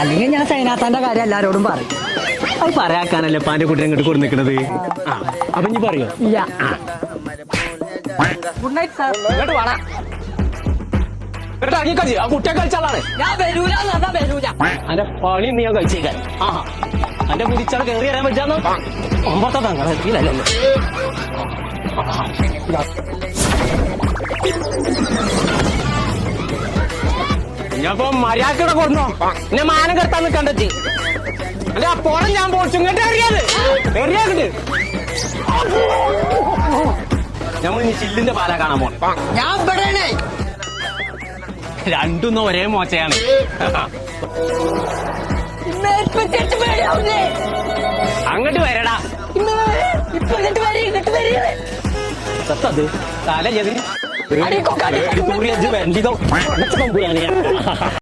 അല്ലെങ്കിൽ ഞാൻ സൈനാത്താന്റെ കാര്യം എല്ലാരോടും പറയും. അത് പറയാക്കാനല്ലേ പാന്റെ കുട്ടി ഇങ്ങോട്ട് കൊടു നിൽക്കണത് ആ അപ്പൊ ഇനി പറയോ? ഇല്ല. ഗുഡ് നൈറ്റ് സാർ ഇങ്ങോട്ട് വാടാ. എന്നിട്ട് ആ കുട്ടിയെ കഴിച്ചാളാണ് ഞാൻ വരൂല എന്നാ വരൂല. അന്റെ പണി നീ ഞാൻ കഴിച്ചേക്കാൻ. ആ അന്റെ കുടിച്ചാൽ കയറി വരാൻ പറ്റാന്ന്? ഒമ്പത്തെ തങ്ങളെ ഞാനിപ്പോ മര്യാദ കൊടുന്നോ. എന്നെ മാനം കെടുത്താൻ നിൽക്കണ്ടെത്തി അല്ല അപ്പോഴും ഞാൻ പോച്ചു ഇങ്ങോട്ട് എറിയാത് എറിയാണ്ട് നമ്മൾ ഇനി ചില്ലിന്റെ പാല കാണാൻ പോണേ. ഞാൻ ഇവിടെയാണ്. രണ്ടൊന്നും ഒരേ മോശയാണ്? അങ്ങോട്ട് വരടാ. ഇപ്പൊ ഇങ്ങോട്ട് വരി ഇങ്ങോട്ട് വരി സത്തത് തല ചെതിന് അടിക്കോ, അടിക്കോ. വണ്ടിതോ